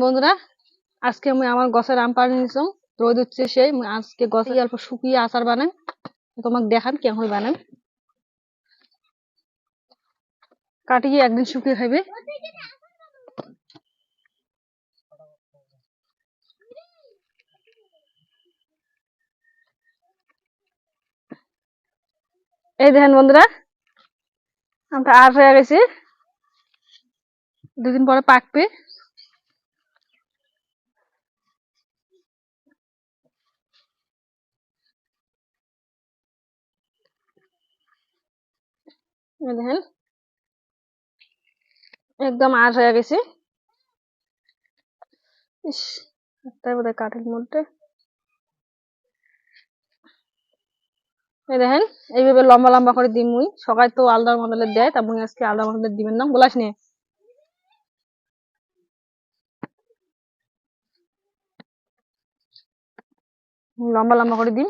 বন্ধুরা, আজকে আমি আমার গছের আম পাড়ি নিছিলাম রোদ হচ্ছে সেই আজকে গছে অল্প শুকিয়ে আচার বানাই। তোমাকে দেখান কেমন বানাই। কাটিয়ে একদিন শুকিয়ে খাইবে। এই দেখেন বন্ধুরা আমটা আর হয়ে গেছে। দুদিন পরে পাকবে। দেখেন, একদম আর হয়ে গেছে। তাই বোধ হয় কাঠের মধ্যে। দেখেন, এইভাবে লম্বা লম্বা করে দিই মুই। সবাই তো আলাদা মডেলের দেয়, তা মুই আজকে আলাদা মডেলের দিবেন না। বলাস নে। লম্বা লম্বা করে দিন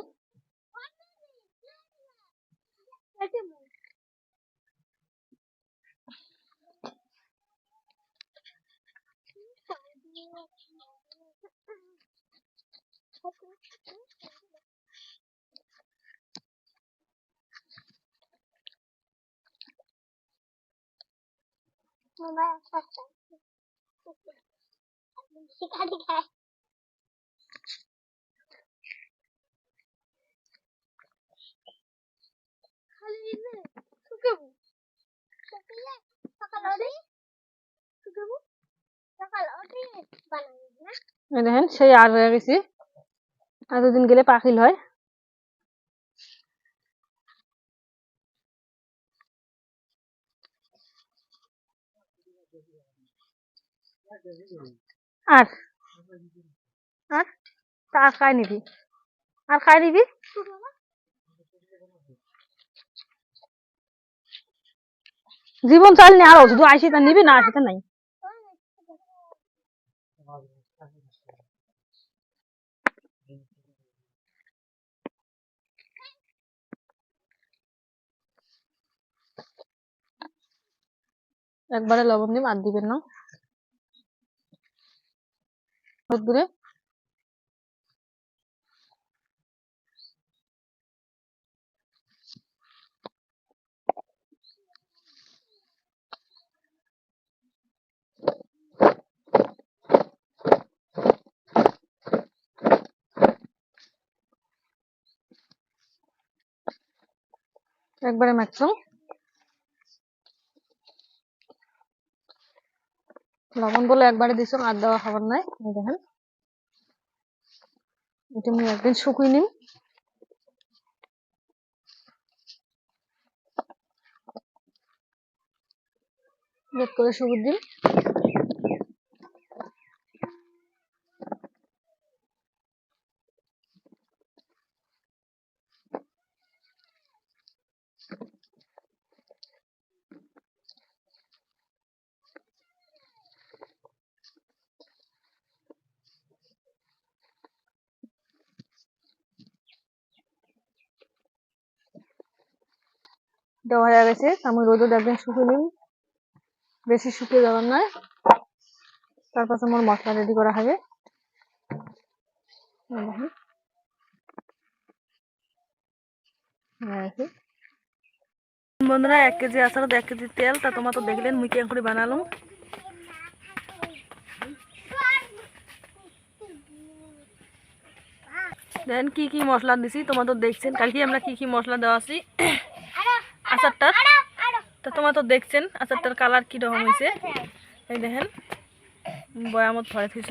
দেখেন সেই আর হয়ে গেছে। আর দুদিন গেলে পাখিল হয়। আর? আর? আর খাই নিবি? আর খাই নিবি? জীবন চাল নি আরও শুধু আইসি তা নিবি, না আসি নাই। একবারে লবণ দিন আর দিবেন না। দূরে একবারে ম্যাক্সিমাম। লবণ বলে একবারে দিছো আর দেওয়া খাবার নাই। দেখেন। এটা আমি একদিন শুকুই নিম করে শুকুর দিন দেওয়া হয়ে গেছে। আমি রোদে একদিন শুকিয়ে নিই বেশি শুকিয়ে যাবার নয় তারপর আমার মশলা রেডি করা হবে। বন্ধুরা, এক কেজি আচার, এক কেজি তেল। তা তোমার তো দেখলেন, মুই কেমন করে বানালাম? দেন, কি কি মশলা দিছি? তোমার তো দেখছেন, কালকে আমরা কি কি মশলা দেওয়া আছি? আচারটা তো তোমার তো দেখছেন আচারটার কালার কি রকম হয়েছে? এই দেখেন বয়ামত ভরে থুইছ